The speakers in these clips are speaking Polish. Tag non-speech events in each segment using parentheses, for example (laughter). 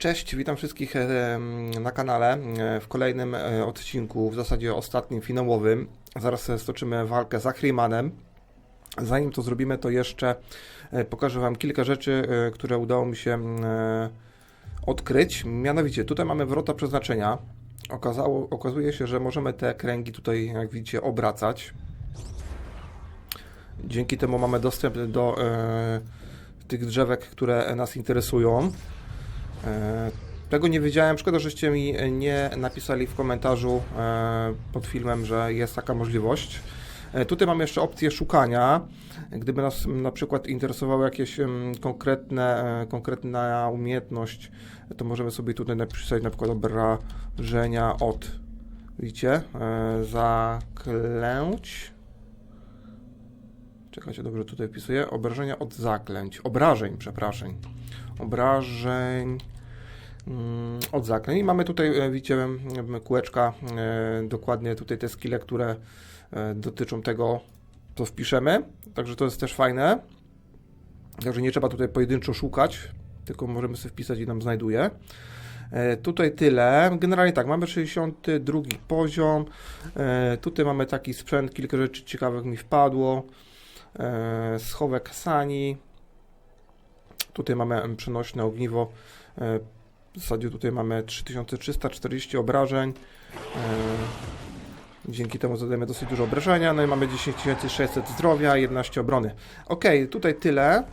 Cześć, witam wszystkich na kanale w kolejnym e, odcinku, w zasadzie ostatnim, finałowym. Zaraz stoczymy walkę z Ahrimanem. Zanim to zrobimy, to jeszcze e, pokażę Wam kilka rzeczy, e, które udało mi się odkryć. Mianowicie, tutaj mamy wrota przeznaczenia. Okazało, okazuje się, że możemy te kręgi tutaj, jak widzicie, obracać. Dzięki temu mamy dostęp do e, tych drzewek, które nas interesują. E, Tego nie wiedziałem. Szkoda, żeście mi nie napisali w komentarzu e, pod filmem, że jest taka możliwość. E, Tutaj mamy jeszcze opcję szukania. Gdyby nas na przykład interesowały jakieś konkretne, e, konkretna umiejętność, to możemy sobie tutaj napisać na przykład obrażenia od. Widzicie? E, Zaklęć. Czekajcie, dobrze tutaj wpisuję. Obrażenia od zaklęć. Obrażeń, przepraszam. Obrażeń mm, od zaklęć. I mamy tutaj, e, widzicie, kółeczka, e, dokładnie tutaj te skille, które e, dotyczą tego, co wpiszemy. Także to jest też fajne. Także nie trzeba tutaj pojedynczo szukać, tylko możemy sobie wpisać i nam znajduje. Tutaj tyle. Generalnie tak, mamy 62 poziom. Tutaj mamy taki sprzęt, kilka rzeczy ciekawych mi wpadło. E, Schowek sani. Tutaj mamy przenośne ogniwo. E, W zasadzie tutaj mamy 3340 obrażeń. E, Dzięki temu zadajemy dosyć dużo obrażenia. No i mamy 10600 zdrowia, 11 obrony. Ok, tutaj tyle.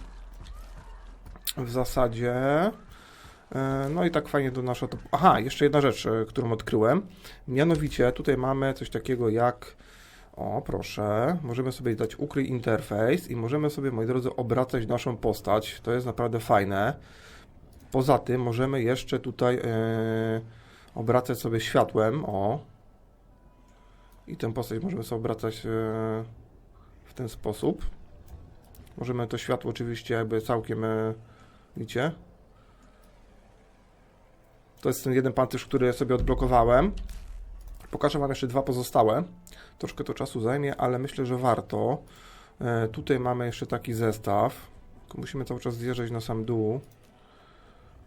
W zasadzie. No i tak fajnie do. To... Aha, jeszcze jedna rzecz, którą odkryłem. Mianowicie tutaj mamy coś takiego jak. O, proszę. Możemy sobie dać ukryj interfejs i możemy sobie, moi drodzy, obracać naszą postać. To jest naprawdę fajne. Poza tym możemy jeszcze tutaj e, obracać sobie światłem. O. I tę postać możemy sobie obracać e, w ten sposób. Możemy to światło oczywiście jakby całkiem, e, widzicie? To jest ten jeden pancerz, który sobie odblokowałem. Pokażę Wam jeszcze dwa pozostałe. Troszkę to czasu zajmie, ale myślę, że warto. E, tutaj mamy jeszcze taki zestaw. Musimy cały czas zjeżdżać na sam dół.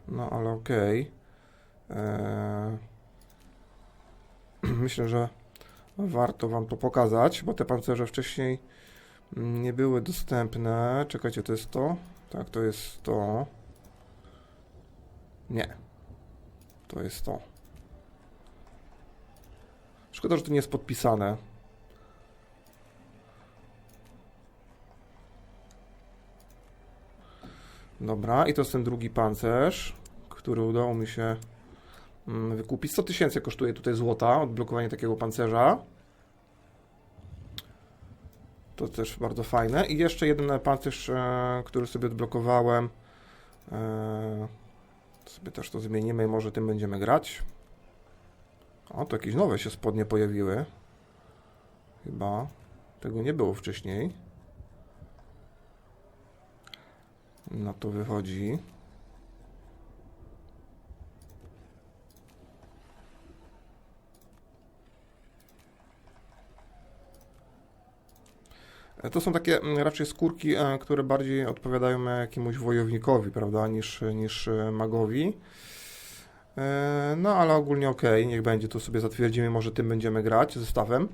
No ale okej. E, (clears throat) Myślę, że warto Wam to pokazać, bo te pancerze wcześniej nie były dostępne. Czekajcie, to jest to? Tak, to jest to. Nie. To jest to. Szkoda, że to nie jest podpisane. Dobra, i to jest ten drugi pancerz, który udało mi się mm, wykupić. 100 tysięcy kosztuje tutaj złota, odblokowanie takiego pancerza. To też bardzo fajne. I jeszcze jeden pancerz, e, który sobie odblokowałem. E, sobie też to zmienimy i może tym będziemy grać. O, to jakieś nowe się spodnie pojawiły. Chyba. Tego nie było wcześniej. No to wychodzi. E, To są takie mm, raczej skórki, e, które bardziej odpowiadają jakiemuś wojownikowi, prawda, niż, niż e, magowi. E, No, ale ogólnie ok, niech będzie, to sobie zatwierdzimy, może tym będziemy grać zestawem.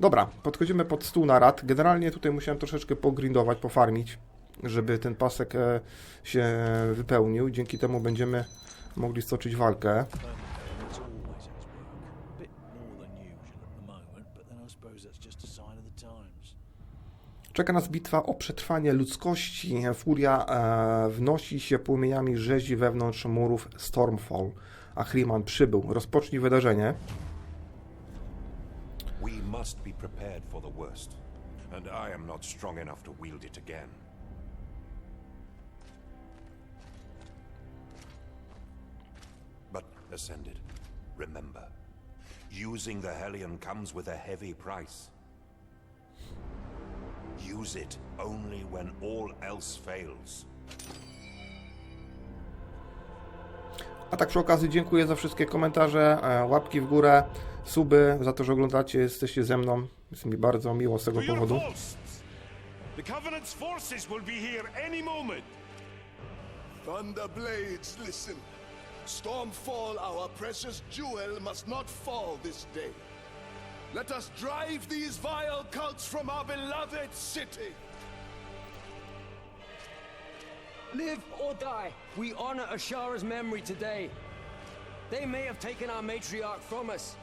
Dobra, podchodzimy pod stół narad. Generalnie tutaj musiałem troszeczkę pogrindować, pofarmić, żeby ten pasek e, się wypełnił. Dzięki temu będziemy mogli stoczyć walkę. Czeka nas bitwa o przetrwanie ludzkości. Furia e, wnosi się płomieniami rzezi wewnątrz murów Stormfall. Ahriman przybył. Rozpocznij wydarzenie. We must be prepared for the worst, and I am not strong enough to wield it again. But, Ascended, remember, using the Hellion comes with a heavy price. Use it only when all else fails. A tak przy okazji dziękuję za wszystkie komentarze, e, łapki w górę, suby, za to, że oglądacie, jesteście ze mną. Jest mi bardzo miło z tego powodu. The Covenant's forces will be here any moment. Thunderblades, listen. Stormfall, our precious jewel, must not fall this day. Let us drive these vile cults from our beloved city. Live or die, we honor Ashara's memory today. They may have taken our matriarch from us,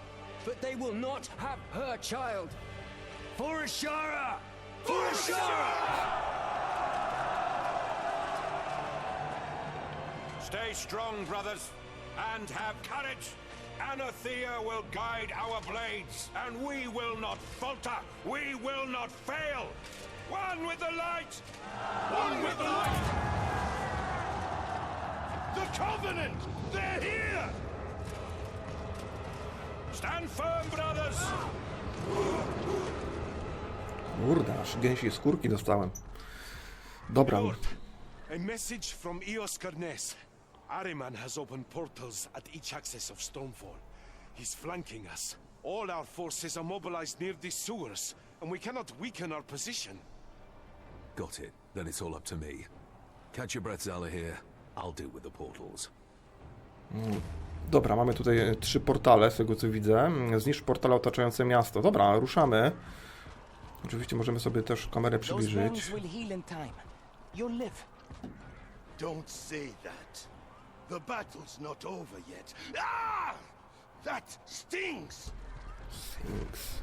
but they will not have her child. For Ashara! For Ashara! Stay strong, brothers, and have courage. Anathea will guide our blades, and we will not falter. We will not fail. One with the light. One with the light. The Covenant! They're here! Stand firm, brothers. Kurde, aż gęsiej skórki dostałem. Dobra, Lord, a message from Eos Karnes. Ariman has opened portals at each access of Stormfall. He's flanking us. All our forces are mobilized near these sewers, and we cannot weaken our position. Got it. Then it's all up to me. Catch your breath, Zala here. I'll deal with the portals. dobra, mamy tutaj e, trzy portale, z tego co widzę. Zniszcz portale otaczające miasto. Dobra, ruszamy. Oczywiście możemy sobie też kamerę przybliżyć. Don't say that. The battle's not over yet. Ah! That stings! Sphinx.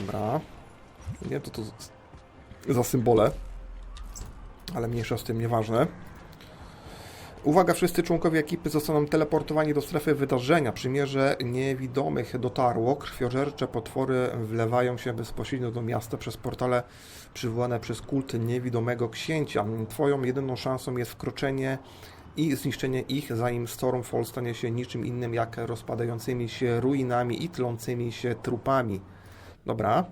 Dobra. Nie wiem, co to za symbole. Ale mniejsza z tym, nieważne. Uwaga, wszyscy członkowie ekipy zostaną teleportowani do strefy wydarzenia. Przymierze niewidomych dotarło. Krwiożercze potwory wlewają się bezpośrednio do miasta przez portale przywołane przez kult niewidomego księcia. Twoją jedyną szansą jest wkroczenie i zniszczenie ich, zanim Stormfall stanie się niczym innym jak rozpadającymi się ruinami i tlącymi się trupami. Dobra,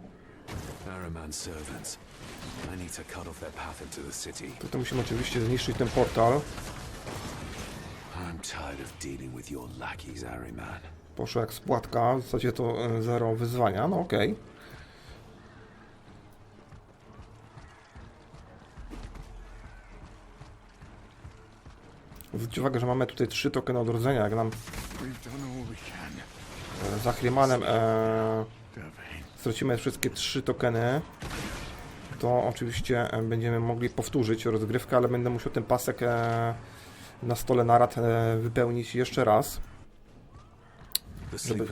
tutaj musimy oczywiście zniszczyć ten portal. Poszło jak spłatka, w zasadzie to e, zero wyzwania, no okej. Zwróćcie uwagę, że mamy tutaj trzy tokeny odrodzenia, jak nam can. e, stracimy wszystkie trzy tokeny, to oczywiście e, będziemy mogli powtórzyć rozgrywkę, ale będę musiał ten pasek e, na stole narad e, wypełnić jeszcze raz, żeby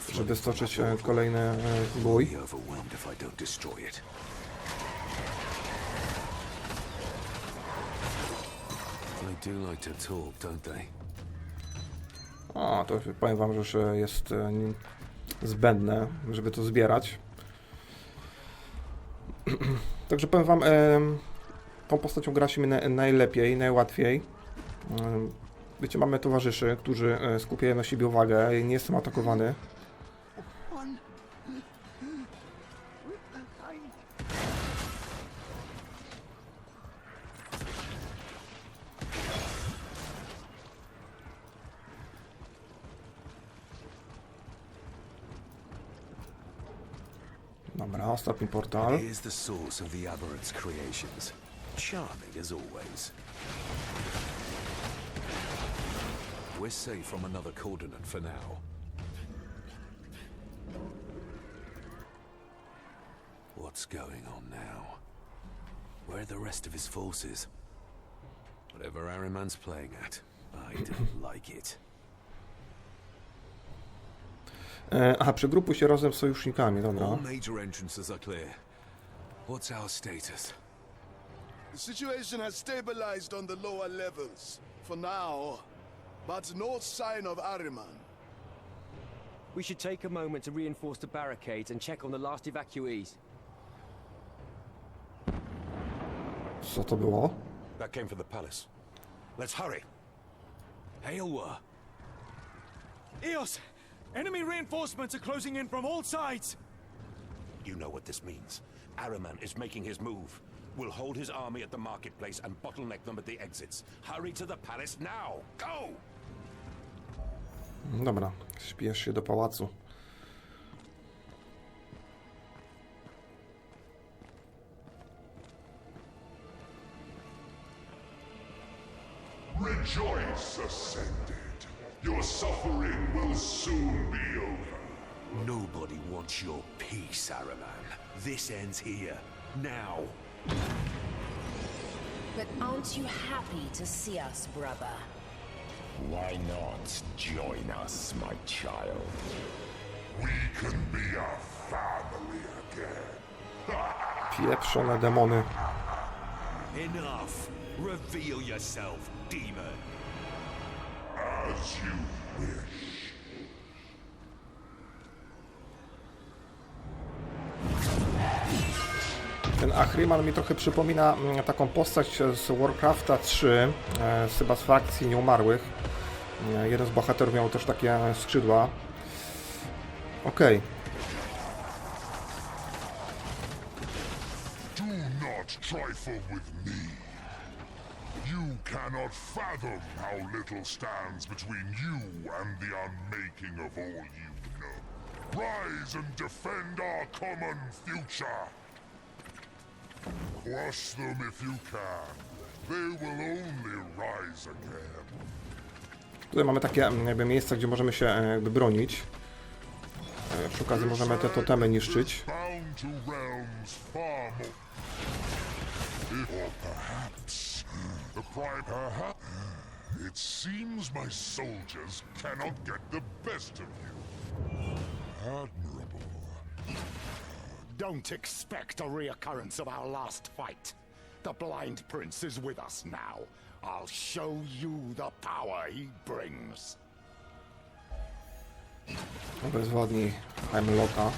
from stoczyć kolejny bój. Like to powiem wam, że jest zbędne, żeby to zbierać. (clears throat) Także powiem wam, tą postacią gra się mi na, najlepiej, najłatwiej. Wiecie, mamy towarzyszy, którzy e, skupiają na siebie uwagę. Nie jestem atakowany. Ostatni portal. Here's the source of the Aberrant's creations. Charming as always. We're safe from another coordinate for now. What's going on now? Where are the rest of his forces? Whatever Ariman's playing at, I don't (laughs) like it. E, aha, przegrupuj się razem z sojusznikami, dobra. All major entrances are clear. What's our status? The situation has stabilized on the lower levels. For now. But no sign of Ariman. We should take a moment to reinforce the barricades and check on the last evacuees. Co to było? That came from the palace. Let's hurry. Hailwa! Eos! Enemy reinforcements are closing in from all sides! You know what this means. Araman is making his move. We'll hold his army at the marketplace and bottleneck them at the exits. Hurry to the palace now! Go! Dobra, śpiesz się do pałacu. Rejoice, Ascended. Your suffering will soon be over. Nobody wants your peace, Araman. This ends here. Now. But aren't you happy to see us, brother? Why not join us, my child? We can be a family again. (laughs) Pieprzone demony. Enough. Reveal yourself, demon. As you wish. Ten Achriman mi trochę przypomina mm, taką postać z Warcrafta 3, e, z chyba z frakcji nieumarłych. E, Jeden z bohaterów miał też takie skrzydła. Okej, Do not trifle with me. You cannot fathom how little stands between you and the unmaking of all you know. Rise and defend our common future. Crush them if you can. They will only rise again. tutaj mamy takie mm, jakby miejsca, gdzie możemy się e, jakby bronić. E, Przy okazji możemy te totemy niszczyć. Or perhaps the prime. Perhaps. It seems my soldiers cannot get the best of you. Admirable. Don't expect a reoccurrence of our last fight. The Blind Prince is with us now. I'll show you the power he brings. Bezwodni Heimlocka.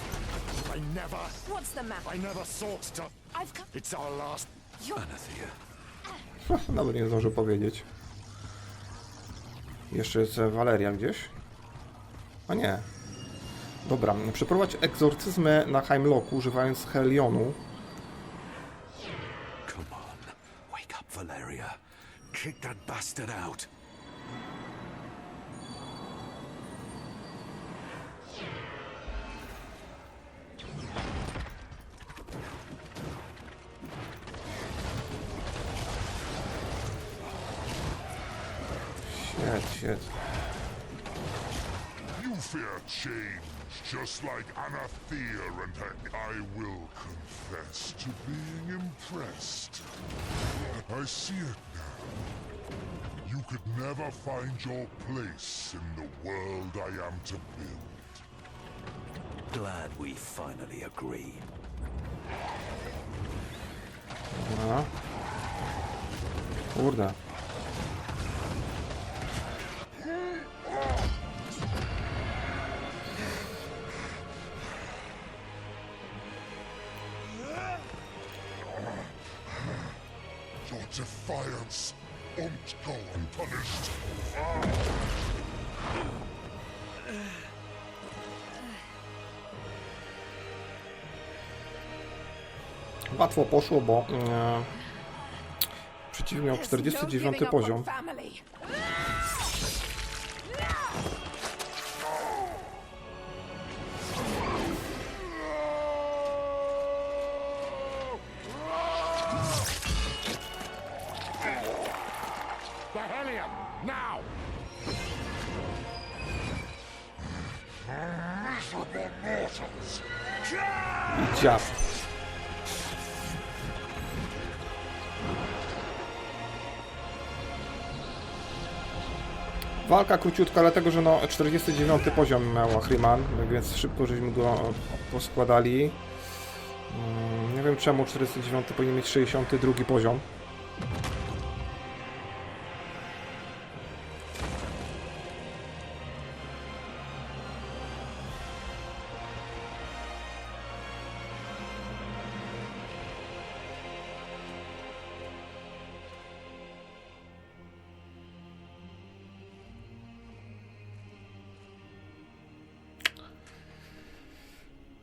I never, What's the matter? I never sought to. I've come. It's our last. Anathea. (laughs) Nawet nie zdążę powiedzieć. Jeszcze jest e, Waleria gdzieś? A nie. Dobra, przeprowadź egzorcyzmy na Heimlocku używając Helionu. Come on. Wake up, Valeria. Kick that bastard out. Świet, świet. You fear change, just like Anathea and her. I will confess to being impressed. I see it now. You could never find your place in the world I am to build. Glad we finally agree. Dobra. Kurde. Your defiance won't go unpunished. Łatwo poszło, bo e, przeciwnik miał There's no 49 giving up poziom. Walka króciutka, dlatego że no 49 poziom miał Achriman, więc szybko żeśmy go poskładali. Mm, Nie wiem czemu 49 powinien mieć 62 poziom.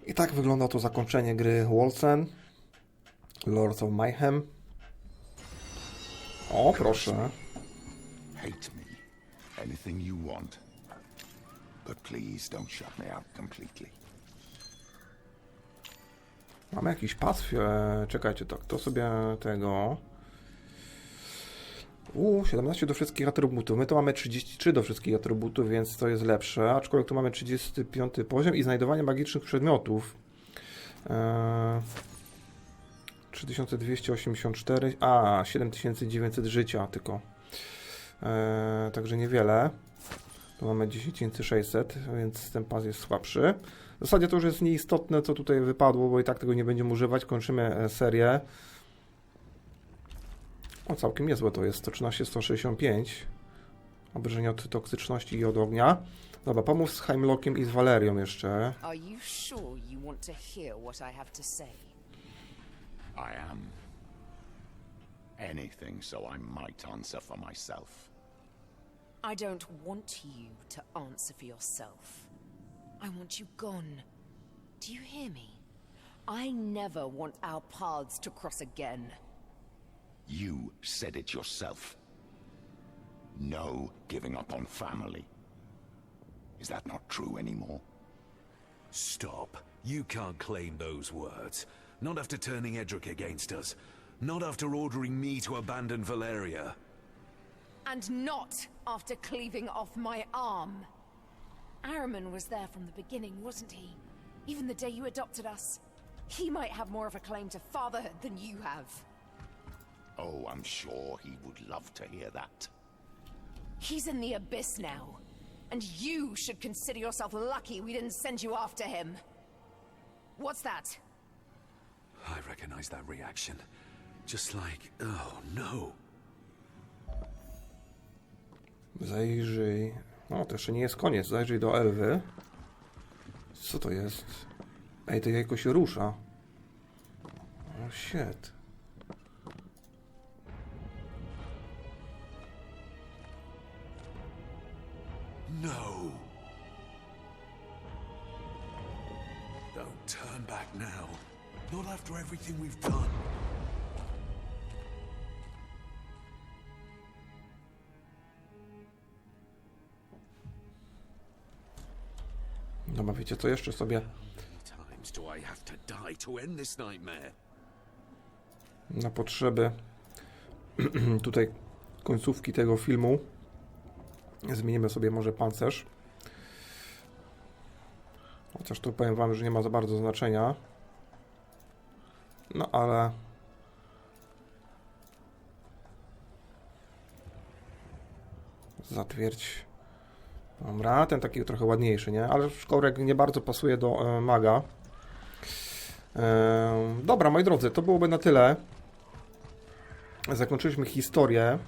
I tak wygląda to zakończenie gry Wolcen. Lords of Mayhem. O, proszę. Hate me. Anything you want. But please don't shut me out completely. Mamy jakiś pas. e, Czekajcie, tak, to sobie tego. U, 17 do wszystkich atrybutów. My to mamy 33 do wszystkich atrybutów, więc to jest lepsze. Aczkolwiek tu mamy 35 poziom i znajdowanie magicznych przedmiotów. Eee, 3284, a 7900 życia tylko. Eee, także niewiele. Tu mamy 10600, więc ten pas jest słabszy. W zasadzie to już jest nieistotne, co tutaj wypadło, bo i tak tego nie będziemy używać. Kończymy e, serię. O, całkiem niezłe to jest. 113, 165. Obrażenia od toksyczności i od ognia. Dobra, pomów z Heimlockiem i z Walerią jeszcze. Are you sure you want to hear what I have to say? I am. Anything so I might answer for myself. I don't want you to answer for yourself. I want you gone. Do you hear me? I never want our paths to cross again. You said it yourself. No giving up on family. Is that not true anymore? Stop. You can't claim those words. Not after turning Edric against us. Not after ordering me to abandon Valeria. And not after cleaving off my arm. Araman was there from the beginning, wasn't he? Even the day you adopted us. He might have more of a claim to fatherhood than you have. Oh, I'm sure he would love to hear that. He's in the abyss now. And you should consider yourself lucky we didn't send you after him. What's that? I recognize that reaction. Just like, oh no. Zajrzyj. O, to jeszcze nie jest koniec. Zajrzyj do Elwy. Co to jest? Ej, to jajko się rusza. O, shit. No. Don't turn back now. Not after everything we've done. Dobra, wiecie co? Jeszcze sobie na potrzeby (clears throat) tutaj końcówki tego filmu zmienimy sobie może pancerz. Chociaż tu powiem Wam, że nie ma za bardzo znaczenia. No ale zatwierdź. Dobra, ten taki trochę ładniejszy, nie? Ale szkorek nie bardzo pasuje do e, maga. E, dobra, moi drodzy, to byłoby na tyle. Zakończyliśmy historię.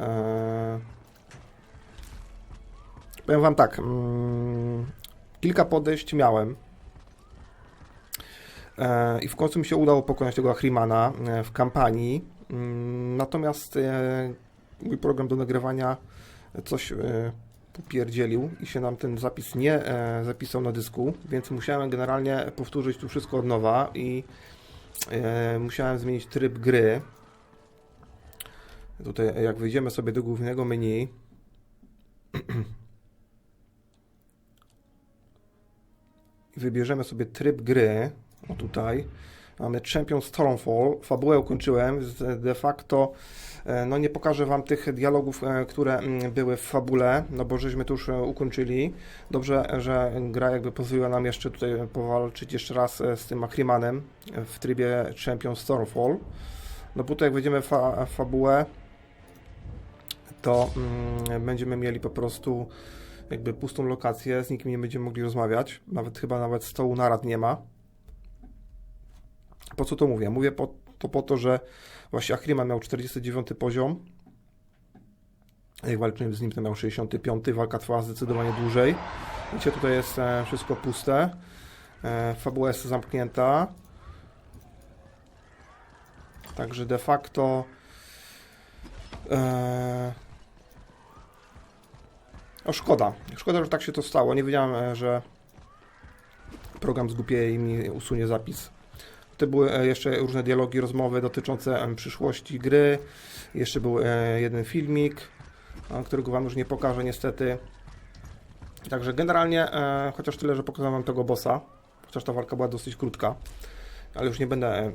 E, powiem Wam tak. Mm, kilka podejść miałem. E, I w końcu mi się udało pokonać tego Ahrimana e, w kampanii. Mm, Natomiast e, mój program do nagrywania coś e, popierdzielił i się nam ten zapis nie e, zapisał na dysku, więc musiałem generalnie powtórzyć tu wszystko od nowa i e, musiałem zmienić tryb gry. Tutaj jak wyjdziemy sobie do głównego menu (clears throat) i wybierzemy sobie tryb gry, o tutaj, mamy Champion Stormfall, fabułę ukończyłem, de facto e, no nie pokażę Wam tych dialogów, e, które mm, były w fabule, no bo żeśmy to już e, ukończyli. Dobrze, że gra jakby pozwoliła nam jeszcze tutaj powalczyć jeszcze raz z tym Akrimanem w trybie Champion Stormfall. No bo tutaj jak wejdziemy w fa fabułę, to mm, będziemy mieli po prostu jakby pustą lokację, z nikim nie będziemy mogli rozmawiać, nawet chyba nawet stołu narad nie ma. Po co to mówię? Mówię po, to po to, że właśnie Achriman miał 49 poziom, jak walczyłem z nim to miał 65, walka trwała zdecydowanie dłużej. Widzicie, tutaj jest e, wszystko puste, e, fabuła jest zamknięta, także de facto e, o, szkoda. Szkoda, że tak się to stało. Nie wiedziałem, e, że program zgłupieje i mi usunie zapis tutaj były e, jeszcze różne dialogi, rozmowy dotyczące przyszłości gry. Jeszcze był e, jeden filmik, którego Wam już nie pokażę niestety. Także generalnie, chociaż tyle, że pokazałem Wam tego bossa, chociaż ta walka była dosyć krótka, ale już nie będę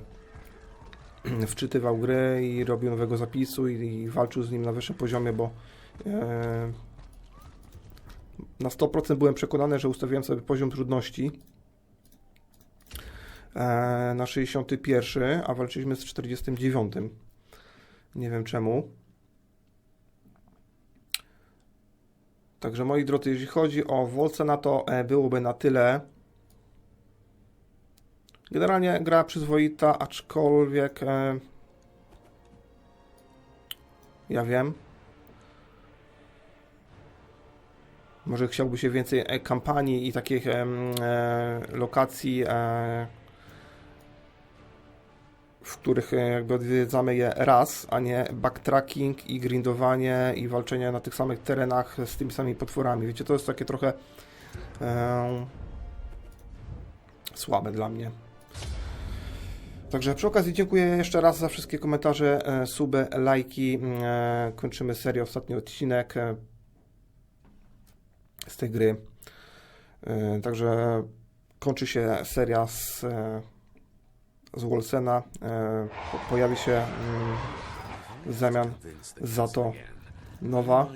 (clears throat) wczytywał gry i robił nowego zapisu i, i walczył z nim na wyższym poziomie, bo na 100% byłem przekonany, że ustawiłem sobie poziom trudności e, na 61, a walczyliśmy z 49. Nie wiem czemu. Także moi drodzy, jeśli chodzi o Wolcena, to e, byłoby na tyle. Generalnie gra przyzwoita, aczkolwiek e, ja wiem. Może chciałby się więcej e, kampanii i takich e, lokacji, e, w których jakby odwiedzamy je raz, a nie backtracking i grindowanie i walczenie na tych samych terenach z tymi samymi potworami. Wiecie, to jest takie trochę słabe dla mnie. Także przy okazji dziękuję jeszcze raz za wszystkie komentarze, suby, lajki. E, kończymy serię, ostatni odcinek z tej gry. E, Także kończy się seria z, e, z Wolsena. E, po- Pojawi się mm, w zamian za to nowa.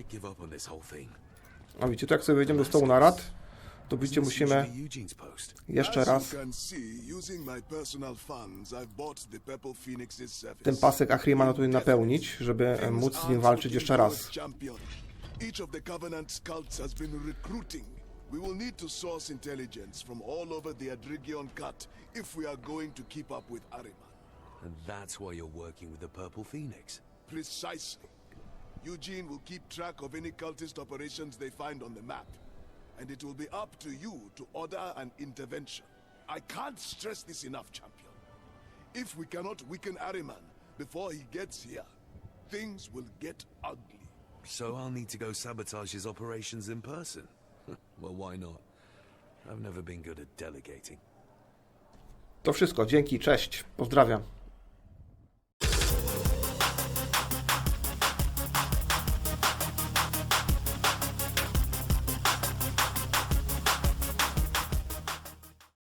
A widzicie, jak sobie wejdziemy do stołu narad, to widzicie, musimy jeszcze raz ten pasek Ahrimana tutaj napełnić, żeby móc z nim walczyć jeszcze raz. Each of the Covenant's cults has been recruiting. We will need to source intelligence from all over the Adrigion Cut if we are going to keep up with Ahriman. And that's why you're working with the Purple Phoenix. Precisely. Eugene will keep track of any cultist operations they find on the map. And it will be up to you to order an intervention. I can't stress this enough, champion. If we cannot weaken Ahriman before he gets here, things will get ugly. So I'll need to go sabotage his operations in person. (laughs) well, why not? I've never been good at delegating. To wszystko. Dzięki, cześć, pozdrawiam.